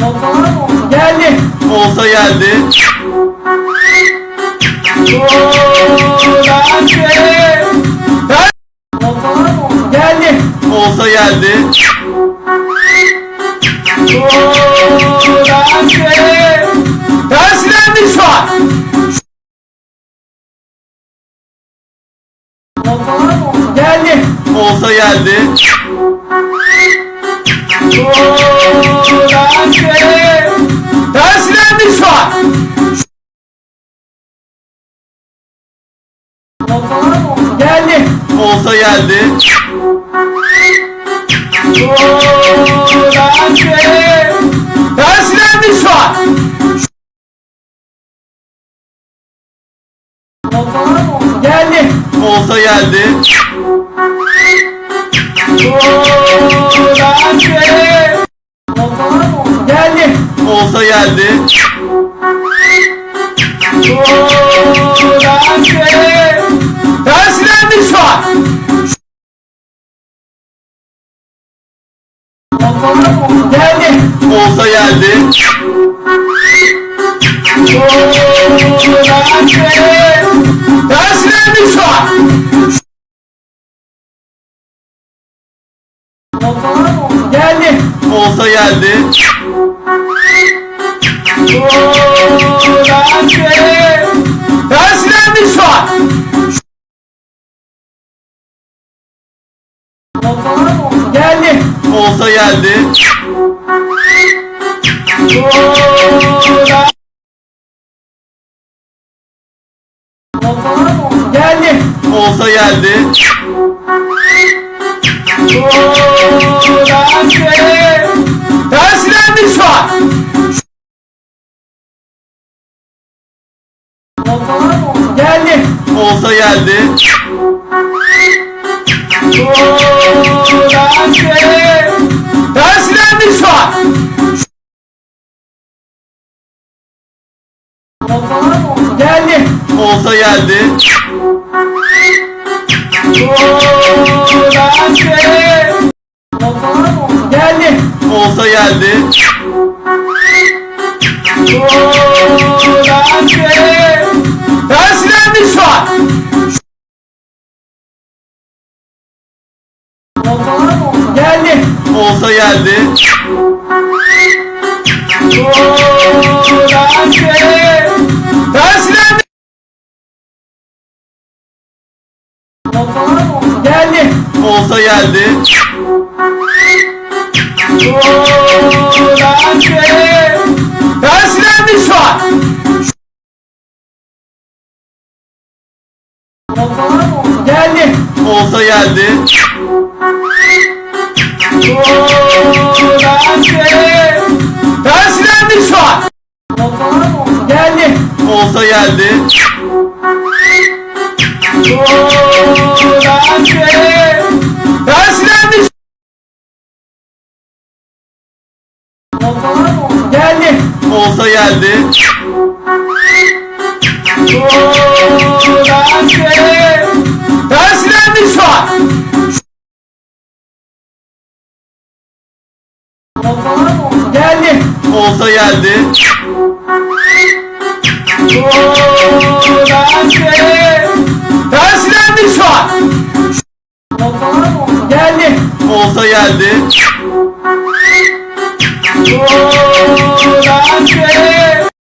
Geldi. Olta geldi. Geldi. Olta geldi. Terslendi şu an. Geldi. Olta geldi. Terslendi şu an. Geldi. Olta geldi. Terslendi şu an. Geldi. Olta geldi. Olta geldi. Terslendi şu an. Geldi. Olta geldi. Terslendi şu an. Geldi. Olta geldi. Terslendi şu an. Geldi. Olta geldi. Geldi. Olta geldi. Geldi. Olta geldi. Terslendi şu an. Olta var mı olta? Geldi. Olta geldi. Olta var mı olta? Geldi. Olta geldi. Terslendi şu an. Geldi. Olta geldi. Terslendi. Olta var mı olta? Geldi. Olta geldi. Terslendi şu an. Geldi. Olta geldi. Terslendi şu an. Geldi. Olta geldi. Terslendi. Olta var mı olta? Geldi. Olta geldi. Geldi. Olta geldi. Terslendi şu an. Olta var mı olta? Geldi. Olta geldi.